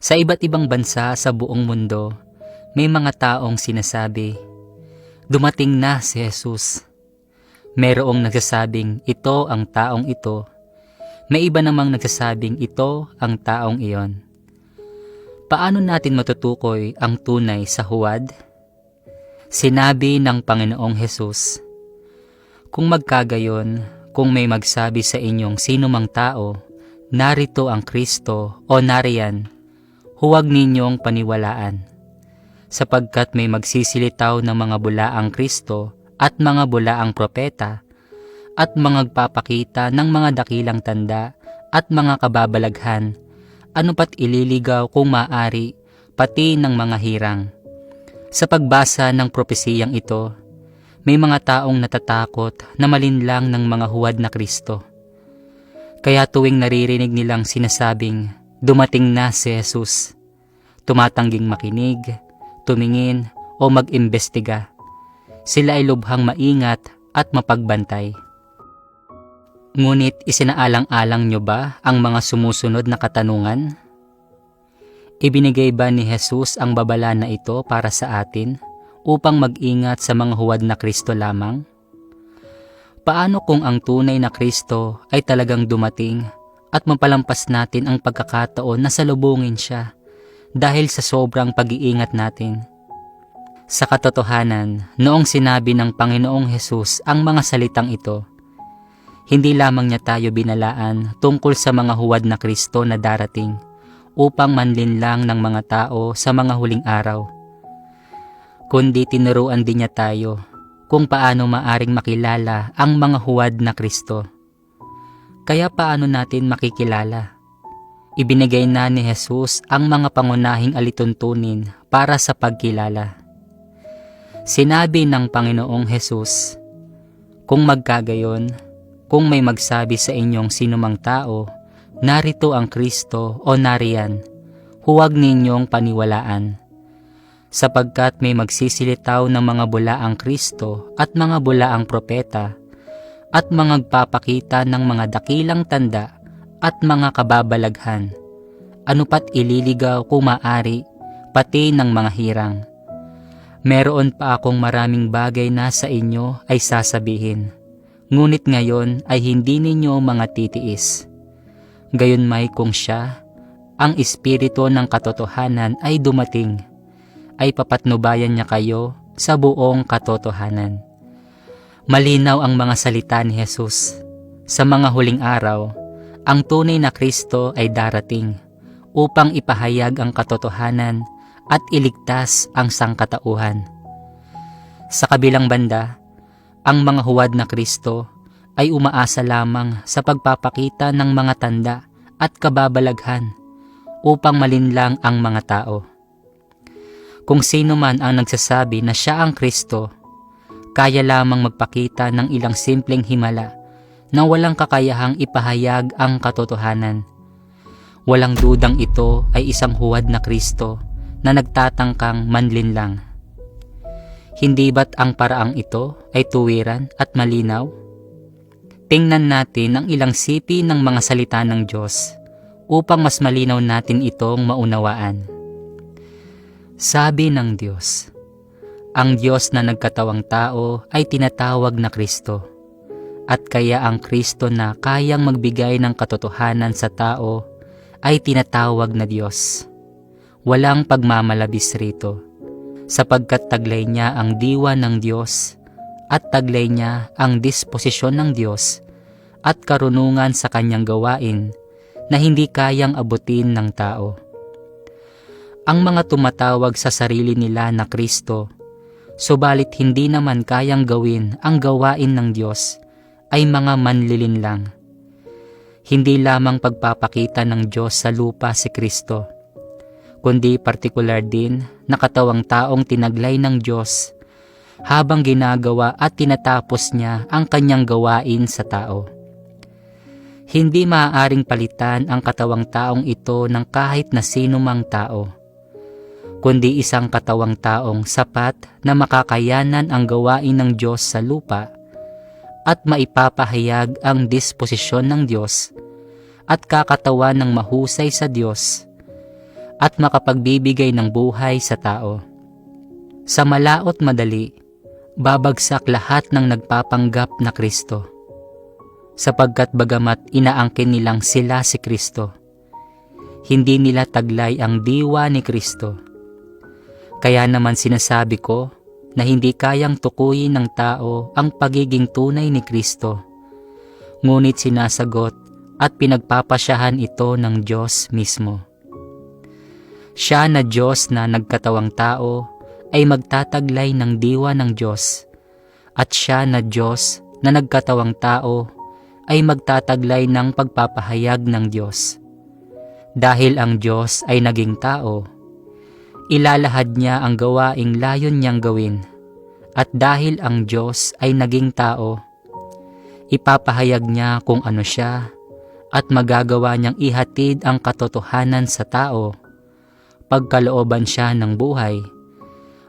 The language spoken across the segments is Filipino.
Sa iba't ibang bansa sa buong mundo, may mga taong sinasabi, Dumating na si Jesus. Merong nagsasabing ito ang taong ito. May iba namang nagsasabing ito ang taong iyon. Paano natin matutukoy ang tunay sa huwad? Sinabi ng Panginoong Hesus, Kung magkagayon, kung may magsabi sa inyong sino mang tao, narito ang Kristo o nariyan, huwag ninyong paniwalaan. Sapagkat may magsisilitaw ng mga bulaang Kristo at mga bulaang propeta at magpapakita ng mga dakilang tanda at mga kababalaghan, ano pat ililigaw kung maari, pati ng mga hirang. Sa pagbasa ng propesiyang ito, may mga taong natatakot na malinlang ng mga huwad na Kristo. Kaya tuwing naririnig nilang sinasabing, dumating na si Jesus, tumatangging makinig, tumingin o mag-imbestiga. Sila ay lubhang maingat at mapagbantay. Ngunit isinaalang-alang nyo ba ang mga sumusunod na katanungan? Ibinigay ba ni Jesus ang babala na ito para sa atin upang mag-ingat sa mga huwad na Kristo lamang? Paano kung ang tunay na Kristo ay talagang dumating at mapalampas natin ang pagkakataon na salubungin siya dahil sa sobrang pag-iingat natin? Sa katotohanan, noong sinabi ng Panginoong Hesus ang mga salitang ito, hindi lamang niya tayo binalaan tungkol sa mga huwad na Kristo na darating upang manlinlang ng mga tao sa mga huling araw. Kundi tinuruan din niya tayo kung paano maaring makilala ang mga huwad na Kristo. Kaya paano natin makikilala? Ibinigay na ni Jesus ang mga pangunahing alituntunin para sa pagkilala. Sinabi ng Panginoong Jesus, Kung magkagayon, kung may magsabi sa inyong sinumang tao, narito ang Kristo o nariyan, huwag ninyong paniwalaan. Sapagkat may magsisilitaw ng mga bulaang Kristo at mga bulaang propeta, at mga magpapakita ng mga dakilang tanda at mga kababalaghan, ano pat ililigaw kung maari, pati ng mga hirang. Meron pa akong maraming bagay na sa inyo ay sasabihin ngunit ngayon ay hindi ninyo mga titiis. Gayon may kung siya, ang espiritu ng katotohanan ay dumating, ay papatnubayan niya kayo sa buong katotohanan. Malinaw ang mga salita ni Jesus. Sa mga huling araw, ang tunay na Kristo ay darating upang ipahayag ang katotohanan at iligtas ang sangkatauhan. Sa kabilang banda, ang mga huwad na Kristo ay umaasa lamang sa pagpapakita ng mga tanda at kababalaghan upang malinlang ang mga tao. Kung sino man ang nagsasabi na siya ang Kristo, kaya lamang magpakita ng ilang simpleng himala na walang kakayahang ipahayag ang katotohanan. Walang dudang ito ay isang huwad na Kristo na nagtatangkang manlinlang. Hindi ba't ang paraang ito ay tuwiran at malinaw? Tingnan natin ang ilang sipi ng mga salita ng Diyos upang mas malinaw natin itong maunawaan. Sabi ng Diyos, ang Diyos na nagkatawang tao ay tinatawag na Kristo. At kaya ang Kristo na kayang magbigay ng katotohanan sa tao ay tinatawag na Diyos. Walang pagmamalabis rito sapagkat taglay niya ang diwa ng Diyos at taglay niya ang disposisyon ng Diyos at karunungan sa kanyang gawain na hindi kayang abutin ng tao. Ang mga tumatawag sa sarili nila na Kristo, subalit hindi naman kayang gawin ang gawain ng Diyos, ay mga manlilin lang. Hindi lamang pagpapakita ng Diyos sa lupa si Kristo, kundi partikular din na katawang taong tinaglay ng Diyos habang ginagawa at tinatapos niya ang kanyang gawain sa tao. Hindi maaaring palitan ang katawang taong ito ng kahit na sino mang tao, kundi isang katawang taong sapat na makakayanan ang gawain ng Diyos sa lupa at maipapahayag ang disposisyon ng Diyos at kakatawan ng mahusay sa Diyos at makapagbibigay ng buhay sa tao. Sa malaot madali, babagsak lahat ng nagpapanggap na Kristo. Sapagkat bagamat inaangkin nilang sila si Kristo, hindi nila taglay ang diwa ni Kristo. Kaya naman sinasabi ko na hindi kayang tukuyin ng tao ang pagiging tunay ni Kristo. Ngunit sinasagot at pinagpapasyahan ito ng Diyos mismo. Siya na Diyos na nagkatawang tao ay magtataglay ng diwa ng Diyos at siya na Diyos na nagkatawang tao ay magtataglay ng pagpapahayag ng Diyos. Dahil ang Diyos ay naging tao, ilalahad niya ang gawaing layon niyang gawin. At dahil ang Diyos ay naging tao, ipapahayag niya kung ano siya at magagawa niyang ihatid ang katotohanan sa tao, pagkalooban siya ng buhay,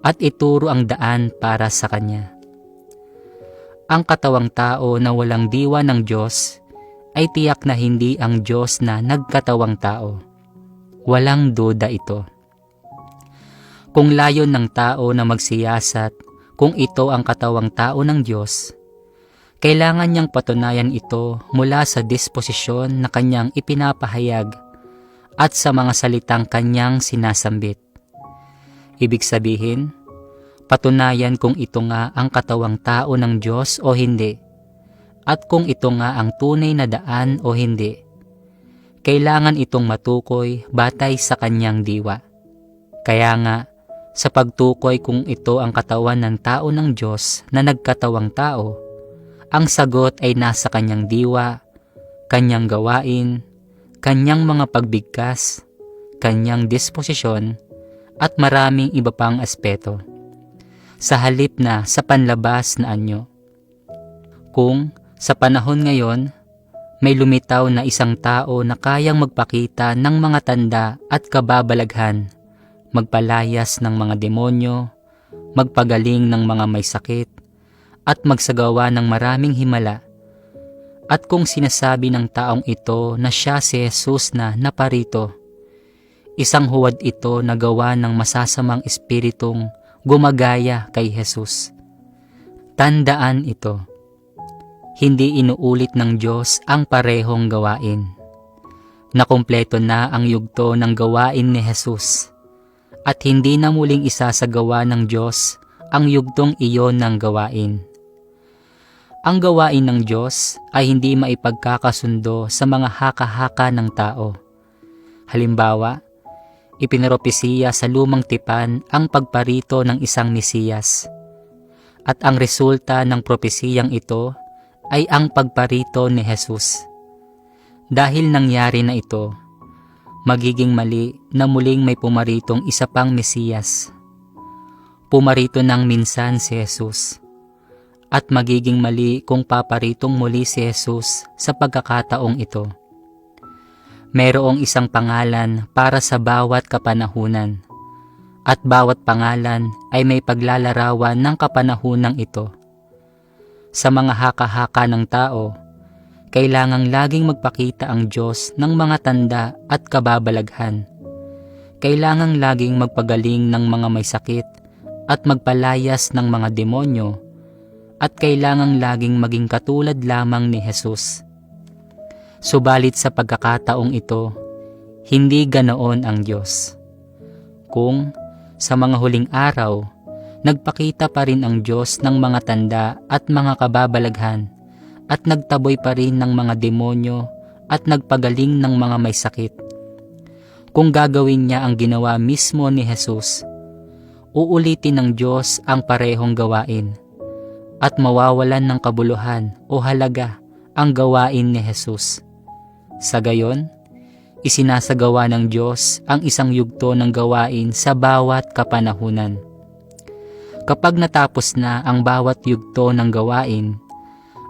at ituro ang daan para sa kanya. Ang katawang tao na walang diwa ng Diyos ay tiyak na hindi ang Diyos na nagkatawang tao. Walang duda ito. Kung layon ng tao na magsiyasat kung ito ang katawang tao ng Diyos, kailangan niyang patunayan ito mula sa disposisyon na kanyang ipinapahayag at sa mga salitang kanyang sinasambit. Ibig sabihin, patunayan kung ito nga ang katawang tao ng Diyos o hindi, at kung ito nga ang tunay na daan o hindi. Kailangan itong matukoy batay sa kanyang diwa. Kaya nga, sa pagtukoy kung ito ang katawan ng tao ng Diyos na nagkatawang tao, ang sagot ay nasa kanyang diwa, kanyang gawain, kanyang mga pagbigkas, kanyang disposisyon, at maraming iba pang aspeto. Sa halip na sa panlabas na anyo. Kung sa panahon ngayon, may lumitaw na isang tao na kayang magpakita ng mga tanda at kababalaghan magpalayas ng mga demonyo, magpagaling ng mga may sakit, at magsagawa ng maraming himala. At kung sinasabi ng taong ito na siya si Jesus na naparito, isang huwad ito na gawa ng masasamang espiritong gumagaya kay Jesus. Tandaan ito, hindi inuulit ng Diyos ang parehong gawain. Nakumpleto na ang yugto ng gawain ni Jesus at hindi na muling isasagawa ng Diyos ang yugtong iyon ng gawain. Ang gawain ng Diyos ay hindi maipagkakasundo sa mga haka-haka ng tao. Halimbawa, ipinaropesiya sa lumang tipan ang pagparito ng isang Mesiyas. At ang resulta ng propesiyang ito ay ang pagparito ni Jesus. Dahil nangyari na ito, magiging mali na muling may pumaritong isa pang Mesiyas. Pumarito ng minsan si Jesus. At magiging mali kung paparitong muli si Jesus sa pagkakataong ito. Merong isang pangalan para sa bawat kapanahunan. At bawat pangalan ay may paglalarawan ng kapanahunang ito. Sa mga haka-haka ng tao, kailangang laging magpakita ang Diyos ng mga tanda at kababalaghan. Kailangang laging magpagaling ng mga may sakit at magpalayas ng mga demonyo at kailangang laging maging katulad lamang ni Jesus. Subalit sa pagkakataong ito, hindi ganoon ang Diyos. Kung sa mga huling araw, nagpakita pa rin ang Diyos ng mga tanda at mga kababalaghan at nagtaboy pa rin ng mga demonyo at nagpagaling ng mga may sakit. Kung gagawin niya ang ginawa mismo ni Jesus, uulitin ng Diyos ang parehong gawain at mawawalan ng kabuluhan o halaga ang gawain ni Jesus. Sa gayon, isinasagawa ng Diyos ang isang yugto ng gawain sa bawat kapanahunan. Kapag natapos na ang bawat yugto ng gawain,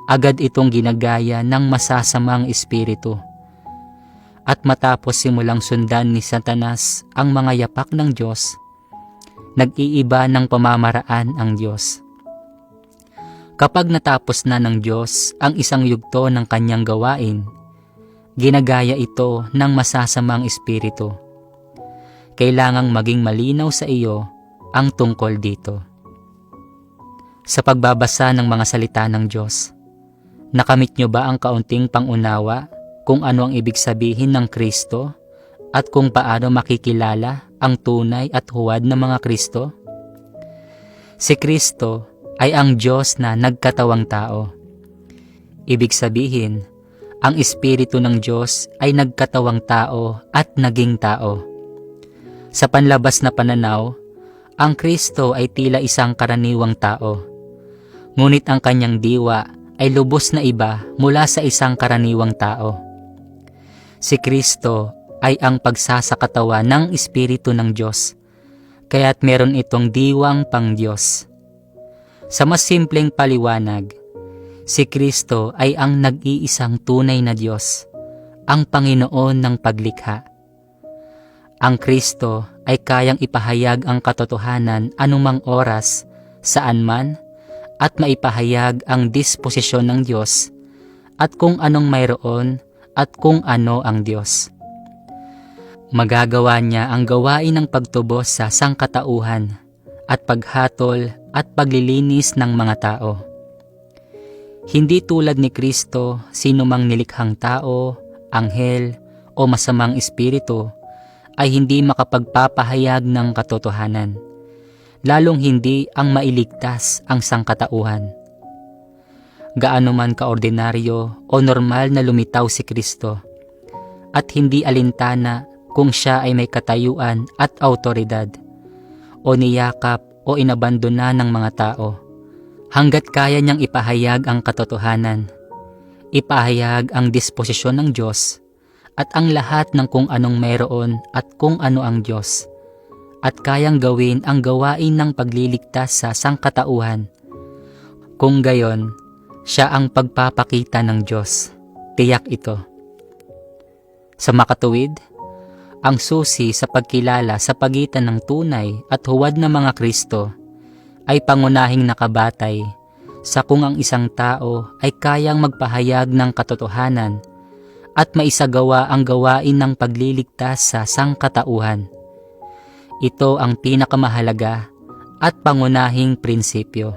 agad itong ginagaya ng masasamang espiritu. At matapos simulang sundan ni Satanas ang mga yapak ng Diyos, nag-iiba ng pamamaraan ang Diyos. Kapag natapos na ng Diyos ang isang yugto ng kanyang gawain, ginagaya ito ng masasamang espiritu. kailangang maging malinaw sa iyo ang tungkol dito. Sa pagbabasa ng mga salita ng Diyos, nakamit nyo ba ang kaunting pangunawa kung ano ang ibig sabihin ng Kristo at kung paano makikilala ang tunay at huwad ng mga Kristo? Si Kristo ay ang Diyos na nagkatawang tao. Ibig sabihin, ang Espiritu ng Diyos ay nagkatawang tao at naging tao. Sa panlabas na pananaw, ang Kristo ay tila isang karaniwang tao. Ngunit ang kanyang diwa ay lubos na iba mula sa isang karaniwang tao. Si Kristo ay ang pagsasakatawa ng Espiritu ng Diyos, kaya't meron itong diwang pang Diyos. Sa mas simpleng paliwanag, si Kristo ay ang nag-iisang tunay na Diyos, ang Panginoon ng paglikha. Ang Kristo ay kayang ipahayag ang katotohanan anumang oras, saan man, at maipahayag ang disposisyon ng Diyos at kung anong mayroon at kung ano ang Diyos. Magagawa niya ang gawain ng pagtubos sa sangkatauhan at paghatol at paglilinis ng mga tao. Hindi tulad ni Kristo sino mang nilikhang tao, anghel o masamang espiritu ay hindi makapagpapahayag ng katotohanan, lalong hindi ang mailigtas ang sangkatauhan. Gaano man kaordinaryo o normal na lumitaw si Kristo, at hindi alintana kung siya ay may katayuan at autoridad, o niyakap o inabandona ng mga tao, hanggat kaya niyang ipahayag ang katotohanan, ipahayag ang disposisyon ng Diyos, at ang lahat ng kung anong mayroon at kung ano ang Diyos, at kayang gawin ang gawain ng pagliligtas sa sangkatauhan. Kung gayon, siya ang pagpapakita ng Diyos. Tiyak ito. Sa makatuwid, ang susi sa pagkilala sa pagitan ng tunay at huwad na mga Kristo ay pangunahing nakabatay sa kung ang isang tao ay kayang magpahayag ng katotohanan at maisagawa ang gawain ng pagliligtas sa sangkatauhan. Ito ang pinakamahalaga at pangunahing prinsipyo.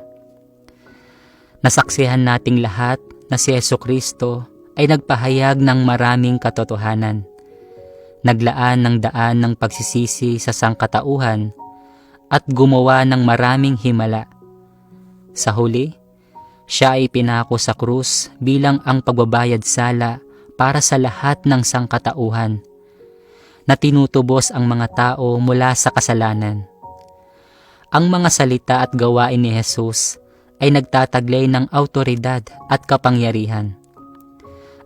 Nasaksihan nating lahat na si Yeso Kristo ay nagpahayag ng maraming katotohanan. Naglaan ng daan ng pagsisisi sa sangkatauhan at gumawa ng maraming himala. Sa huli, siya ay pinako sa krus bilang ang pagbabayad sala para sa lahat ng sangkatauhan na tinutubos ang mga tao mula sa kasalanan. Ang mga salita at gawain ni Jesus ay nagtataglay ng autoridad at kapangyarihan.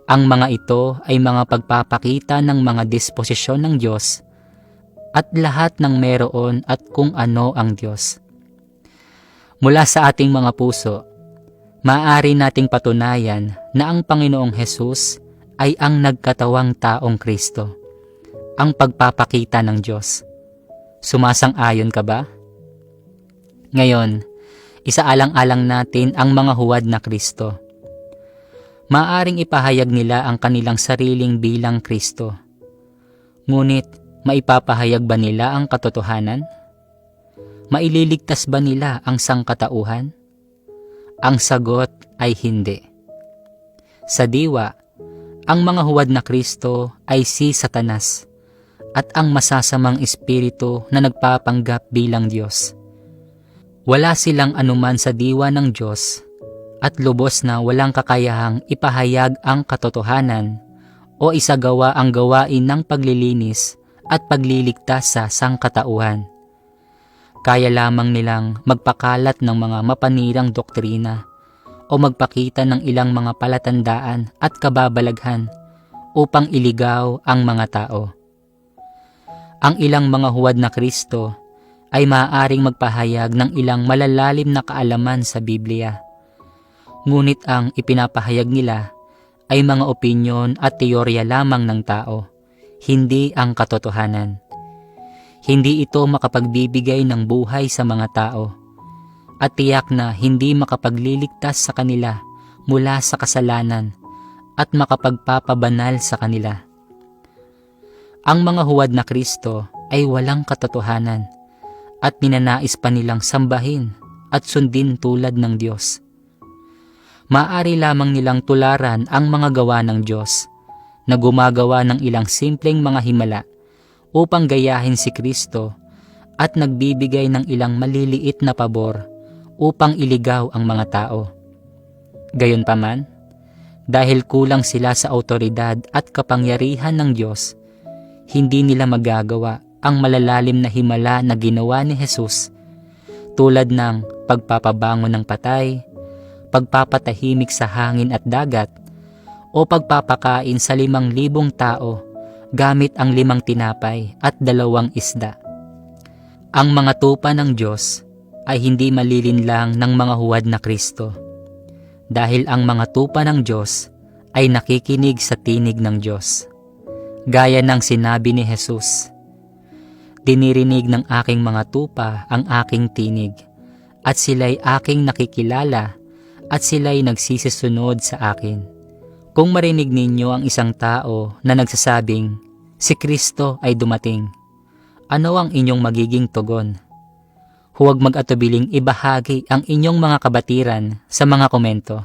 Ang mga ito ay mga pagpapakita ng mga disposisyon ng Diyos at lahat ng meron at kung ano ang Diyos. Mula sa ating mga puso, maaari nating patunayan na ang Panginoong Hesus ay ang nagkatawang taong Kristo, ang pagpapakita ng Diyos. Sumasang-ayon ka ba? Ngayon, isaalang-alang natin ang mga huwad na Kristo. Maaring ipahayag nila ang kanilang sariling bilang Kristo. Ngunit, maipapahayag ba nila ang katotohanan? Maililigtas ba nila ang sangkatauhan? Ang sagot ay hindi. Sa diwa, ang mga huwad na Kristo ay si Satanas at ang masasamang espiritu na nagpapanggap bilang Diyos. Wala silang anuman sa diwa ng Diyos at lubos na walang kakayahang ipahayag ang katotohanan o isagawa ang gawain ng paglilinis at pagliligtas sa sangkatauhan. Kaya lamang nilang magpakalat ng mga mapanirang doktrina o magpakita ng ilang mga palatandaan at kababalaghan upang iligaw ang mga tao. Ang ilang mga huwad na Kristo ay maaaring magpahayag ng ilang malalalim na kaalaman sa Biblia. Ngunit ang ipinapahayag nila ay mga opinyon at teorya lamang ng tao, hindi ang katotohanan. Hindi ito makapagbibigay ng buhay sa mga tao at tiyak na hindi makapagliligtas sa kanila mula sa kasalanan at makapagpapabanal sa kanila. Ang mga huwad na Kristo ay walang katotohanan at ninanais pa nilang sambahin at sundin tulad ng Diyos. Maari lamang nilang tularan ang mga gawa ng Diyos na gumagawa ng ilang simpleng mga himala upang gayahin si Kristo at nagbibigay ng ilang maliliit na pabor upang iligaw ang mga tao. Gayunpaman, dahil kulang sila sa autoridad at kapangyarihan ng Diyos, hindi nila magagawa ang malalalim na himala na ginawa ni Jesus tulad ng pagpapabango ng patay, pagpapatahimik sa hangin at dagat, o pagpapakain sa limang libong tao gamit ang limang tinapay at dalawang isda. Ang mga tupa ng Diyos ay hindi malilinlang ng mga huwad na Kristo dahil ang mga tupa ng Diyos ay nakikinig sa tinig ng Diyos. Gaya ng sinabi ni Jesus, Dinirinig ng aking mga tupa ang aking tinig, at sila'y aking nakikilala, at sila'y nagsisisunod sa akin. Kung marinig ninyo ang isang tao na nagsasabing, si Kristo ay dumating, ano ang inyong magiging tugon? Huwag mag-atubiling ibahagi ang inyong mga kabatiran sa mga komento.